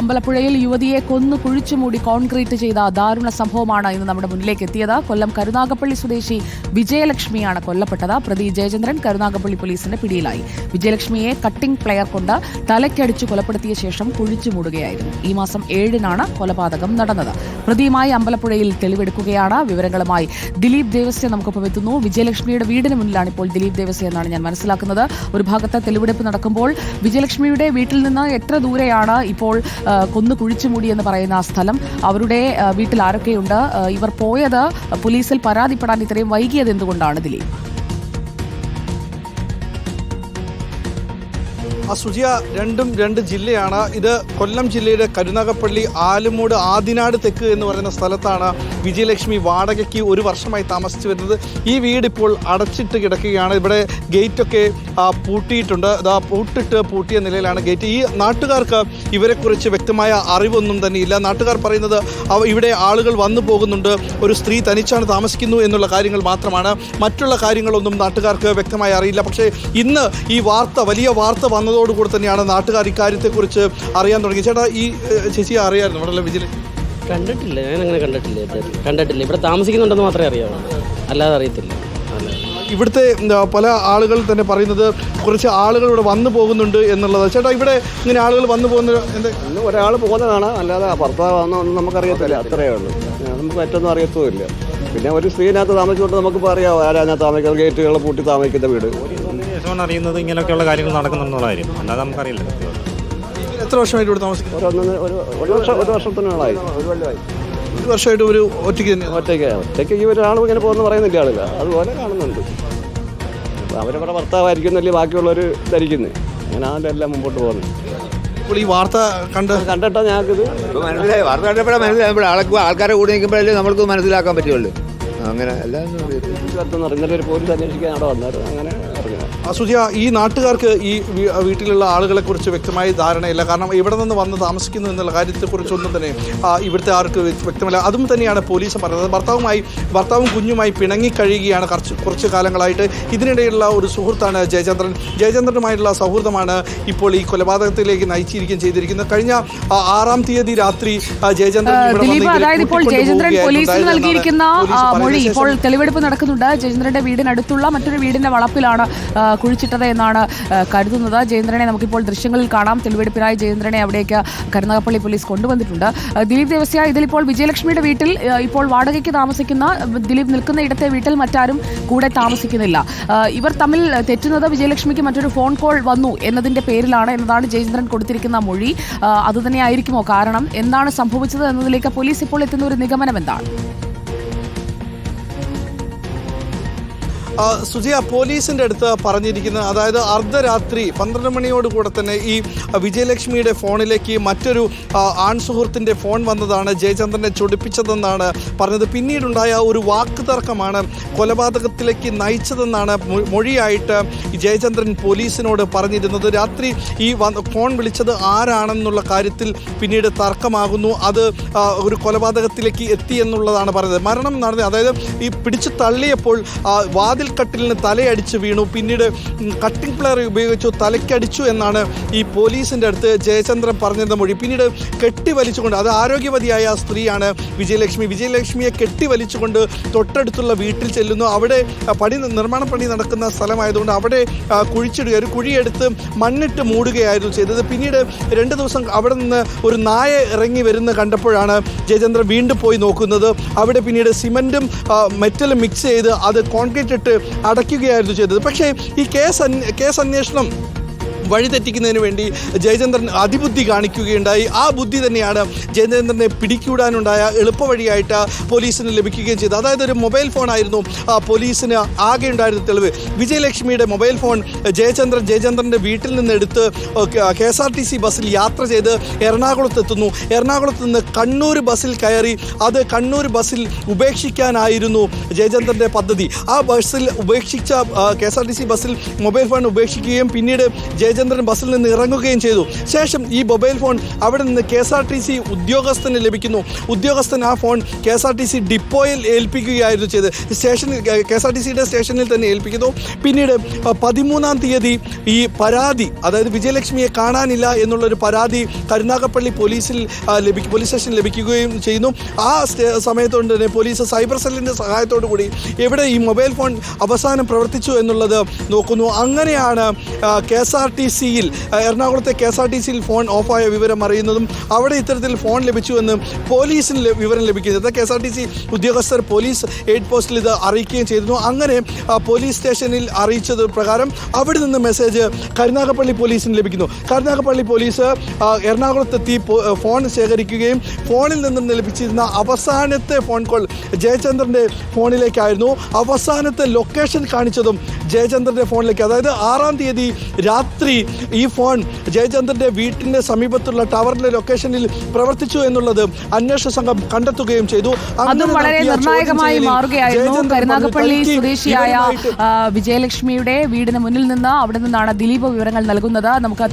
അമ്പലപ്പുഴയിൽ യുവതിയെ കൊന്നു കുഴിച്ചുമൂടി കോൺക്രീറ്റ് ചെയ്ത ദാരുണ സംഭവമാണ് ഇന്ന് നമ്മുടെ മുന്നിലേക്ക് എത്തിയത്. കൊല്ലം കരുനാഗപ്പള്ളി സ്വദേശി വിജയലക്ഷ്മിയാണ് കൊല്ലപ്പെട്ടത്. പ്രതി ജയചന്ദ്രൻ കരുനാഗപ്പള്ളി പോലീസിന്റെ പിടിയിലായി. വിജയലക്ഷ്മിയെ കട്ടിംഗ് പ്ലെയർ കൊണ്ട് തലയ്ക്കടിച്ചു കൊലപ്പെടുത്തിയ ശേഷം കുഴിച്ചു മൂടുകയായിരുന്നു. ഈ മാസം ഏഴിനാണ് കൊലപാതകം നടന്നത്. പ്രതിയുമായി അമ്പലപ്പുഴയിൽ തെളിവെടുക്കുകയാണ്. വിവരങ്ങളുമായി ദിലീപ് ദേവസ്യ നമുക്കൊപ്പം എത്തുന്നു. വിജയലക്ഷ്മിയുടെ വീടിന് മുന്നിലാണ് ഇപ്പോൾ ദിലീപ് ദേവസ്യ എന്നാണ് ഞാൻ മനസ്സിലാക്കുന്നത്. ഒരു ഭാഗത്ത് തെളിവെടുപ്പ് നടക്കുമ്പോൾ വിജയലക്ഷ്മിയുടെ വീട്ടിൽ നിന്ന് എത്ര ദൂരെയാണ് ഇപ്പോൾ കൊന്നു കുഴിച്ചുമൂടി എന്ന് പറയുന്ന ആ സ്ഥലം. അവരുടെ വീട്ടിൽ ആരൊക്കെയുണ്ട്? ഇവർ പോയത് പോലീസിൽ പരാതിപ്പെടാൻ ഇത്രയും വൈകിയത് എന്തുകൊണ്ടാണ് ദിലീപ്? സുജിയ രണ്ടും രണ്ട് ജില്ലയാണ്. ഇത് കൊല്ലം ജില്ലയുടെ കരുനാഗപ്പള്ളി ആലുമൂട് ആദിനാട് തെക്ക് എന്ന് പറയുന്ന സ്ഥലത്താണ് വിജയലക്ഷ്മി വാടകയ്ക്ക് ഒരു വർഷമായി താമസിച്ചു വരുന്നത്. ഈ വീട് ഇപ്പോൾ അടച്ചിട്ട് കിടക്കുകയാണ്. ഇവിടെ ഗേറ്റൊക്കെ പൂട്ടിയിട്ടുണ്ട്. അതാ പൂട്ടിട്ട് പൂട്ടിയ നിലയിലാണ് ഗേറ്റ്. ഈ നാട്ടുകാർക്ക് ഇവരെക്കുറിച്ച് വ്യക്തമായ അറിവൊന്നും തന്നെ ഇല്ല. നാട്ടുകാർ പറയുന്നത് ഇവിടെ ആളുകൾ വന്നു പോകുന്നുണ്ട്. ഒരു സ്ത്രീ തനിച്ചാണ് താമസിക്കുന്നു എന്നുള്ള കാര്യങ്ങൾ മാത്രമാണ്. മറ്റുള്ള കാര്യങ്ങളൊന്നും നാട്ടുകാർക്ക് വ്യക്തമായി അറിയില്ല. പക്ഷേ ഇന്ന് ഈ വാർത്ത വലിയ വാർത്ത വന്നതോടുകൂടി തന്നെയാണ് നാട്ടുകാർ ഇക്കാര്യത്തെക്കുറിച്ച് അറിയാൻ തുടങ്ങി. ചേട്ടാ ഈ ചേച്ചി ചേച്ചിയെ അറിയായിരുന്നു വളരെ വിജിൽ കണ്ടിട്ടില്ല ഞാൻ അങ്ങനെ കണ്ടിട്ടില്ല കണ്ടിട്ടില്ല. ഇവിടെ താമസിക്കുന്നുണ്ടെന്ന് മാത്രമേ അറിയാവൂ. അല്ലാതെ അറിയത്തില്ല. അല്ല. ഇവിടുത്തെ പല ആളുകൾ തന്നെ പറയുന്നത് കുറച്ച് ആളുകൾ ഇവിടെ വന്നു പോകുന്നുണ്ട് എന്നുള്ളത് ചേട്ടാ ഇവിടെ ഇങ്ങനെ ആളുകൾ വന്നു പോകുന്ന എന്താ? ഒരാൾ പോകുന്നതാണ്. അല്ലാതെ ഭർത്താവാണെന്നോ ഒന്നും നമുക്കറിയത്തില്ല. അത്രയേ ഉള്ളൂ. നമുക്ക് മറ്റൊന്നും അറിയത്തുമില്ല. പിന്നെ ഒരു സ്ത്രീനകത്ത് താമസിച്ചുകൊണ്ട് നമുക്കിപ്പോൾ അറിയാം ആരാ താമസിക്കുന്നത്? ഗേറ്റുകൾ പൂട്ടി താമസിക്കുന്ന വീട്. ശേഷമാണ് അറിയുന്നത് ഇങ്ങനെയൊക്കെയുള്ള കാര്യങ്ങൾ നടക്കുന്നുള്ള കാര്യം അല്ലാതെ നമുക്കറിയില്ല. എത്ര വർഷമായിട്ട് ഇവിടെ താമസിക്കുന്നത് ഒരു ഒരു ഒരു വർഷം ഒരു വർഷത്തിനുള്ളായി ഒരു കൊല്ലമായി ഒരു വർഷമായിട്ട് ഒരു ഒറ്റയ്ക്ക് തന്നെ ഒറ്റയ്ക്ക് ഒറ്റയ്ക്ക് ഈ ഒരാളും ഇങ്ങനെ പോകുന്ന പറയുന്നില്ല ആളില്ല അതുപോലെ കാണുന്നുണ്ട്. അവരവരുടെ ഭർത്താവായിരിക്കുന്നല്ലേ ബാക്കിയുള്ളവർ ധരിക്കുന്നത് അങ്ങനെ ആണല്ലോ എല്ലാം മുമ്പോട്ട് പോകുന്നത് ഇപ്പോൾ ഈ വാർത്ത കണ്ട് കണ്ടിട്ടാ ഞങ്ങൾക്കിത്? ഇപ്പൊ മനസ്സിലായി. വാർത്ത കണ്ടപ്പോഴാണ് ആൾക്ക് ആൾക്കാരെ കൂടി നിൽക്കുമ്പോഴല്ലേ നമ്മൾക്ക് മനസ്സിലാക്കാൻ പറ്റുള്ളൂ. അങ്ങനെ എല്ലാം ഒരു പോലീസ് അന്വേഷിക്കാൻ അവിടെ വന്നായിരുന്നു. അങ്ങനെ അസുജിയ ഈ നാട്ടുകാർക്ക് ഈ വീട്ടിലുള്ള ആളുകളെ കുറിച്ച് വ്യക്തമായ ധാരണയില്ല. കാരണം ഇവിടെ നിന്ന് വന്ന് താമസിക്കുന്നു എന്നുള്ള കാര്യത്തെക്കുറിച്ചൊന്നും തന്നെ ഇവിടുത്തെ ആർക്ക് വ്യക്തമല്ല. അതും തന്നെയാണ് പോലീസ് പറഞ്ഞത് ഭർത്താവുമായി ഭർത്താവും കുഞ്ഞുമായി പിണങ്ങി കഴിയുകയാണ് കുറച്ച് കുറച്ച് കാലങ്ങളായിട്ട്. ഇതിനിടയിലുള്ള ഒരു സുഹൃത്താണ് ജയചന്ദ്രൻ. ജയചന്ദ്രനുമായിട്ടുള്ള സൗഹൃദമാണ് ഇപ്പോൾ ഈ കൊലപാതകത്തിലേക്ക് നയിച്ചിരിക്കുകയും ചെയ്തിരിക്കുന്നത്. കഴിഞ്ഞ ആറാം തീയതി രാത്രി ജയചന്ദ്രൻ അതായത് ഇപ്പോൾ ജയചന്ദ്രൻ പോലീസിന് നൽകിയിരിക്കുന്ന. മൊഴി ഇപ്പോൾ തെളിവെടുപ്പ് നടക്കുന്നുണ്ട്. ജയചന്ദ്രന്റെ വീടിനടുത്തുള്ള മറ്റൊരു വീടിന്റെ വളപ്പിലാണ് കുഴിച്ചിട്ടത് എന്നാണ് കരുതുന്നത്. ജയേന്ദ്രനെ നമുക്കിപ്പോൾ ദൃശ്യങ്ങളിൽ കാണാം. തെളിവെടുപ്പിനായി ജയേന്ദ്രനെ അവിടേക്ക് കരുനാഗപ്പള്ളി പോലീസ് കൊണ്ടുവന്നിട്ടുണ്ട്. ദിലീപ് ദേവസ്യ ഇതിലിപ്പോൾ വിജയലക്ഷ്മിയുടെ വീട്ടിൽ ഇപ്പോൾ വാടകയ്ക്ക് താമസിക്കുന്ന ദിലീപ് നിൽക്കുന്ന ഇടത്തെ വീട്ടിൽ മറ്റാരും കൂടെ താമസിക്കുന്നില്ല. ഇവർ തമ്മിൽ തെറ്റുന്നത് വിജയലക്ഷ്മിക്ക് മറ്റൊരു ഫോൺ കോൾ വന്നു എന്നതിന്റെ പേരിലാണ് എന്നതാണ് ജയേന്ദ്രൻ കൊടുത്തിരിക്കുന്ന മൊഴി. അതുതന്നെയായിരിക്കുമോ കാരണം? എന്താണ് സംഭവിച്ചത് എന്നതിലേക്ക് പോലീസ് ഇപ്പോൾ എത്തുന്ന ഒരു നിഗമനം എന്താണ് ആ, സുജിയ പോലീസിന്റെ അടുത്ത് പറഞ്ഞിരിക്കുന്നത് അതായത് അർദ്ധരാത്രി പന്ത്രണ്ട് മണിയോട് കൂടെ തന്നെ ഈ വിജയലക്ഷ്മിയുടെ ഫോണിലേക്ക് മറ്റൊരു ആ, ആൺ സുഹൃത്തിന്റെ ഫോൺ വന്നതാണ്. ജയചന്ദ്രനെ ചൊടിപ്പിച്ചതെന്നാണ് പറഞ്ഞത്. പിന്നീടുണ്ടായ ഒരു വാക്ക് തർക്കമാണ് കൊലപാതകത്തിലേക്ക് നയിച്ചതെന്നാണ് മൊഴിയായിട്ട് ജയചന്ദ്രൻ പോലീസിനോട് പറഞ്ഞിരുന്നത്. രാത്രി ഈ ഫോൺ വിളിച്ചത് ആരാണെന്നുള്ള കാര്യത്തിൽ പിന്നീട് തർക്കമാകുന്നു. അത് ഒരു കൊലപാതകത്തിലേക്ക് എത്തി എന്നുള്ളതാണ് പറയുന്നത് മരണം നടന്നത് അതായത് ഈ പിടിച്ചു തള്ളിയപ്പോൾ ആ, വാതിൽക്കട്ടിലിന് തലയടിച്ച് വീണു. പിന്നീട് കട്ടിംഗ് പ്ലെയർ ഉപയോഗിച്ചു തലയ്ക്കടിച്ചു എന്നാണ് ഈ പോലീസിന്റെ അടുത്ത് ജയചന്ദ്രൻ പറഞ്ഞിരുന്ന മൊഴി. പിന്നീട് കെട്ടിവലിച്ചുകൊണ്ട് അത് ആരോഗ്യവതിയായ സ്ത്രീയാണ് വിജയലക്ഷ്മി. വിജയലക്ഷ്മിയെ കെട്ടിവലിച്ചുകൊണ്ട് തൊട്ടടുത്തുള്ള വീട്ടിൽ ചെല്ലുന്നു. അവിടെ പണി നിർമ്മാണ പണി നടക്കുന്ന സ്ഥലമായതുകൊണ്ട് അവിടെ കുഴിച്ചിടുക ഒരു കുഴിയെടുത്ത് മണ്ണിട്ട് മൂടുകയായിരുന്നു ചെയ്തത്. പിന്നീട് രണ്ട് ദിവസം അവിടെ നിന്ന് ഒരു നായ ഇറങ്ങി വരുന്ന കണ്ടപ്പോഴാണ് ജയചന്ദ്രൻ വീണ്ടും പോയി നോക്കുന്നത്. അവിടെ പിന്നീട് സിമന്റും മെറ്റലും മിക്സ് ചെയ്ത് അത് കോൺക്രീറ്റ് ഇട്ട് അടയ്ക്കുകയായിരുന്നു ചെയ്തത്. പക്ഷേ ഈ കേസ് കേസ് അന്വേഷണം വഴിതെറ്റിക്കുന്നതിന് വേണ്ടി ജയചന്ദ്രൻ അതിബുദ്ധി കാണിക്കുകയുണ്ടായി. ആ ബുദ്ധി തന്നെയാണ് ജയചന്ദ്രനെ പിടികൂടാനുണ്ടായ എളുപ്പവഴിയായിട്ട് പോലീസിന് ലഭിക്കുകയും ചെയ്തു അതായത് ഒരു മൊബൈൽ ഫോണായിരുന്നു. പോലീസിന് ആകെ ഉണ്ടായിരുന്ന തെളിവ്. വിജയലക്ഷ്മിയുടെ മൊബൈൽ ഫോൺ ജയചന്ദ്രൻ ജയചന്ദ്രന്റെ വീട്ടിൽ നിന്ന് എടുത്ത് K S R T C ബസ്സിൽ യാത്ര ചെയ്ത് എറണാകുളത്ത് എത്തുന്നു എറണാകുളത്ത് നിന്ന് കണ്ണൂർ ബസ്സിൽ കയറി അത് കണ്ണൂർ ബസ്സിൽ ഉപേക്ഷിക്കാനായിരുന്നു ജയചന്ദ്രന്റെ പദ്ധതി. ആ ബസ്സിൽ ഉപേക്ഷിച്ച K S R T C ബസ്സിൽ മൊബൈൽ ഫോൺ ഉപേക്ഷിക്കുകയും പിന്നീട് ജയചന്ദ്രൻ ജയചന്ദ്രൻ ബസ്സിൽ നിന്ന് ഇറങ്ങുകയും ചെയ്തു. ശേഷം ഈ മൊബൈൽ ഫോൺ അവിടെ നിന്ന് K S R T C ഉദ്യോഗസ്ഥന് ലഭിക്കുന്നു. ഉദ്യോഗസ്ഥൻ ആ phone K S R T C ഡിപ്പോയിൽ ഏൽപ്പിക്കുകയായിരുന്നു ചെയ്ത് station K S R T സിയുടെ സ്റ്റേഷനിൽ തന്നെ ഏൽപ്പിക്കുന്നു. പിന്നീട് പതിമൂന്നാം തീയതി ഈ പരാതി അതായത് വിജയലക്ഷ്മിയെ കാണാനില്ല എന്നുള്ളൊരു പരാതി കരുനാഗപ്പള്ളി പോലീസിൽ ലഭിക്കും പോലീസ് സ്റ്റേഷനിൽ ലഭിക്കുകയും ചെയ്യുന്നു. ആ സമയത്തോണ്ട് തന്നെ പോലീസ് സൈബർ സെല്ലിന്റെ സഹായത്തോടു കൂടി എവിടെ ഈ മൊബൈൽ ഫോൺ അവസാനം പ്രവർത്തിച്ചു എന്നുള്ളത് നോക്കുന്നു. അങ്ങനെയാണ് കെ എസ് ആർ ടി സിയിൽ എറണാകുളത്തെ കെ എസ് ആർ ടി സിയിൽ ഫോൺ ഓഫായ വിവരം അറിയുന്നതും അവിടെ ഇത്തരത്തിൽ ഫോൺ ലഭിച്ചുവെന്ന് പോലീസിന് ല- വിവരം ലഭിക്കുന്നത്. K S R T C ഉദ്യോഗസ്ഥർ പോലീസ് എയ്ഡ് പോസ്റ്റിൽ ഇത് അറിയിക്കുകയും ചെയ്തിരുന്നു. അങ്ങനെ പോലീസ് സ്റ്റേഷനിൽ അറിയിച്ചത് പ്രകാരം അവിടെ നിന്ന് മെസ്സേജ് കരുനാഗപ്പള്ളി പോലീസിന് ലഭിക്കുന്നു. കരുനാഗപ്പള്ളി പോലീസ് എറണാകുളത്തെത്തി ഫോൺ ശേഖരിക്കുകയും ഫോണിൽ നിന്നും ലഭിച്ചിരുന്ന അവസാനത്തെ ഫോൺ കോൾ ജയചന്ദ്രന്റെ ഫോണിലേക്കായിരുന്നു. അവസാനത്തെ ലൊക്കേഷൻ കാണിച്ചതും ജയചന്ദ്രന്റെ ഫോണിലേക്ക്. അതായത് ആറാം തീയതി രാത്രി ഈ ഫോൺ ജയചന്ദ്രന്റെ വീട്ടിന്റെ സമീപത്തുള്ള ടവറിന്റെ ലൊക്കേഷനിൽ പ്രവർത്തിച്ചു എന്നുള്ളത് അന്വേഷണ സംഘം കണ്ടെത്തുകയും ചെയ്തു. അതും വളരെ നിർണായകമായി മാറുകയായിരുന്നു. കരുനാഗപ്പള്ളി സ്വദേശിയായ വിജയലക്ഷ്മിയുടെ വീടിന് മുന്നിൽ നിന്ന് അവിടെ നിന്നാണ് ദിലീപ് വിവരങ്ങൾ നൽകുന്നത്. നമുക്ക്